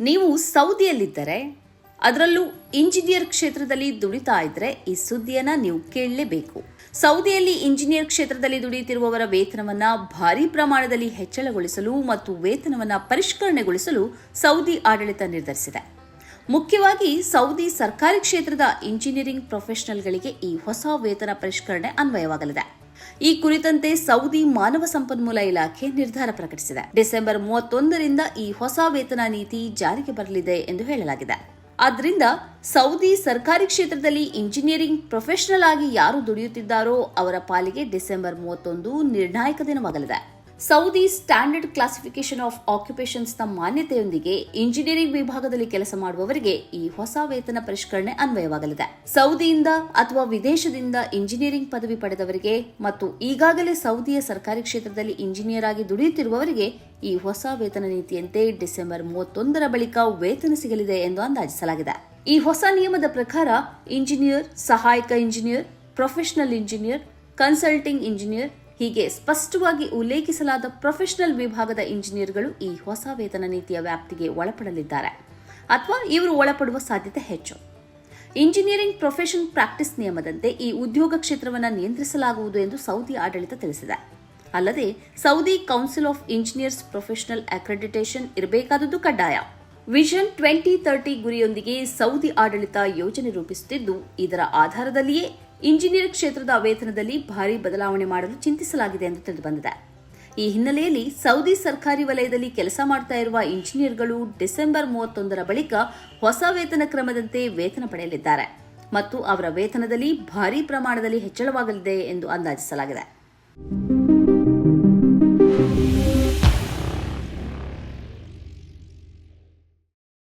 ನೀವು ಸೌದಿಯಲ್ಲಿದ್ದರೆ, ಅದರಲ್ಲೂ ಇಂಜಿನಿಯರ್ ಕ್ಷೇತ್ರದಲ್ಲಿ ದುಡಿತಾ ಇದ್ರೆ ಈ ಸುದ್ದಿಯನ್ನ ನೀವು ಕೇಳಲೇಬೇಕು. ಸೌದಿಯಲ್ಲಿ ಇಂಜಿನಿಯರ್ ಕ್ಷೇತ್ರದಲ್ಲಿ ದುಡಿಯುತ್ತಿರುವವರ ವೇತನವನ್ನ ಭಾರಿ ಪ್ರಮಾಣದಲ್ಲಿ ಹೆಚ್ಚಳಗೊಳಿಸಲು ಮತ್ತು ವೇತನವನ್ನ ಪರಿಷ್ಕರಣೆಗೊಳಿಸಲು ಸೌದಿ ಆಡಳಿತ ನಿರ್ಧರಿಸಿದೆ. ಮುಖ್ಯವಾಗಿ ಸೌದಿ ಸರ್ಕಾರಿ ಕ್ಷೇತ್ರದ ಇಂಜಿನಿಯರಿಂಗ್ ಪ್ರೊಫೆಷನಲ್ಗಳಿಗೆ ಈ ಹೊಸ ವೇತನ ಪರಿಷ್ಕರಣೆ ಅನ್ವಯವಾಗಲಿದೆ. ಈ ಕುರಿತಂತೆ ಸೌದಿ ಮಾನವ ಸಂಪನ್ಮೂಲ ಇಲಾಖೆ ನಿರ್ಧಾರ ಪ್ರಕಟಿಸಿದೆ. ಡಿಸೆಂಬರ್ ಮೂವತ್ತೊಂದರಿಂದ ಈ ಹೊಸ ವೇತನ ನೀತಿ ಜಾರಿಗೆ ಬರಲಿದೆ ಎಂದು ಹೇಳಲಾಗಿದೆ. ಆದ್ದರಿಂದ ಸೌದಿ ಸರ್ಕಾರಿ ಕ್ಷೇತ್ರದಲ್ಲಿ ಇಂಜಿನಿಯರಿಂಗ್ ಪ್ರೊಫೆಷನಲ್ ಆಗಿ ಯಾರು ದುಡಿಯುತ್ತಿದ್ದಾರೋ ಅವರ ಪಾಲಿಗೆ ಡಿಸೆಂಬರ್ ಮೂವತ್ತೊಂದು ನಿರ್ಣಾಯಕ ದಿನವಾಗಲಿದೆ. ಸೌದಿ ಸ್ಟ್ಯಾಂಡರ್ಡ್ ಕ್ಲಾಸಿಫಿಕೇಶನ್ ಆಫ್ ಆಕ್ಯುಪೇಷನ್ಸ್ನ ಮಾನ್ಯತೆಯೊಂದಿಗೆ ಇಂಜಿನಿಯರಿಂಗ್ ವಿಭಾಗದಲ್ಲಿ ಕೆಲಸ ಮಾಡುವವರಿಗೆ ಈ ಹೊಸ ವೇತನ ಪರಿಷ್ಕರಣೆ ಅನ್ವಯವಾಗಲಿದೆ. ಸೌದಿಯಿಂದ ಅಥವಾ ವಿದೇಶದಿಂದ ಇಂಜಿನಿಯರಿಂಗ್ ಪದವಿ ಪಡೆದವರಿಗೆ ಮತ್ತು ಈಗಾಗಲೇ ಸೌದಿಯ ಸರ್ಕಾರಿ ಕ್ಷೇತ್ರದಲ್ಲಿ ಇಂಜಿನಿಯರ್ ಆಗಿ ದುಡಿಯುತ್ತಿರುವವರಿಗೆ ಈ ಹೊಸ ವೇತನ ನೀತಿಯಂತೆ ಡಿಸೆಂಬರ್ ಮೂವತ್ತೊಂದರ ಬಳಿಕ ವೇತನ ಸಿಗಲಿದೆ ಎಂದು ಅಂದಾಜಿಸಲಾಗಿದೆ. ಈ ಹೊಸ ನಿಯಮದ ಪ್ರಕಾರ ಇಂಜಿನಿಯರ್, ಸಹಾಯಕ engineer, professional engineer, consulting engineer ಹೀಗೆ ಸ್ಪಷ್ಟವಾಗಿ ಉಲ್ಲೇಖಿಸಲಾದ ಪ್ರೊಫೆಷನಲ್ ವಿಭಾಗದ ಇಂಜಿನಿಯರ್ಗಳು ಈ ಹೊಸ ವೇತನ ನೀತಿಯ ವ್ಯಾಪ್ತಿಗೆ ಒಳಪಡಲಿದ್ದಾರೆ. ಅಥವಾ ಇವರು ಒಳಪಡುವ ಸಾಧ್ಯತೆ ಹೆಚ್ಚು. ಇಂಜಿನಿಯರಿಂಗ್ ಪ್ರೊಫೆಷನ್ ಪ್ರಾಕ್ಟೀಸ್ ನಿಯಮದಂತೆ ಈ ಉದ್ಯೋಗ ಕ್ಷೇತ್ರವನ್ನು ನಿಯಂತ್ರಿಸಲಾಗುವುದು ಎಂದು ಸೌದಿ ಆಡಳಿತ ತಿಳಿಸಿದೆ. ಅಲ್ಲದೆ, Saudi council of engineers professional accreditation ಇರಬೇಕಾದದ್ದು ಕಡ್ಡಾಯ. ವಿಷನ್ ಟ್ವೆಂಟಿ ತರ್ಟಿ ಗುರಿಯೊಂದಿಗೆ ಸೌದಿ ಆಡಳಿತ ಯೋಜನೆ ರೂಪಿಸುತ್ತಿದ್ದು, ಇದರ ಆಧಾರದಲ್ಲಿಯೇ ಇಂಜಿನಿಯರ್ ಕ್ಷೇತ್ರದ ವೇತನದಲ್ಲಿ ಭಾರಿ ಬದಲಾವಣೆ ಮಾಡಲು ಚಿಂತಿಸಲಾಗಿದೆ ಎಂದು ತಿಳಿದುಬಂದಿದೆ. ಈ ಹಿನ್ನೆಲೆಯಲ್ಲಿ ಸೌದಿ ಸರ್ಕಾರಿ ವಲಯದಲ್ಲಿ ಕೆಲಸ ಮಾಡ್ತಾ ಇರುವ ಇಂಜಿನಿಯರ್ಗಳು ಡಿಸೆಂಬರ್ ಮೂವತ್ತೊಂದರ ಬಳಿಕ ಹೊಸ ವೇತನ ಕ್ರಮದಂತೆ ವೇತನ ಪಡೆಯಲಿದ್ದಾರೆ ಮತ್ತು ಅವರ ವೇತನದಲ್ಲಿ ಭಾರೀ ಪ್ರಮಾಣದಲ್ಲಿ ಹೆಚ್ಚಳವಾಗಲಿದೆ ಎಂದು ಅಂದಾಜಿಸಲಾಗಿದೆ.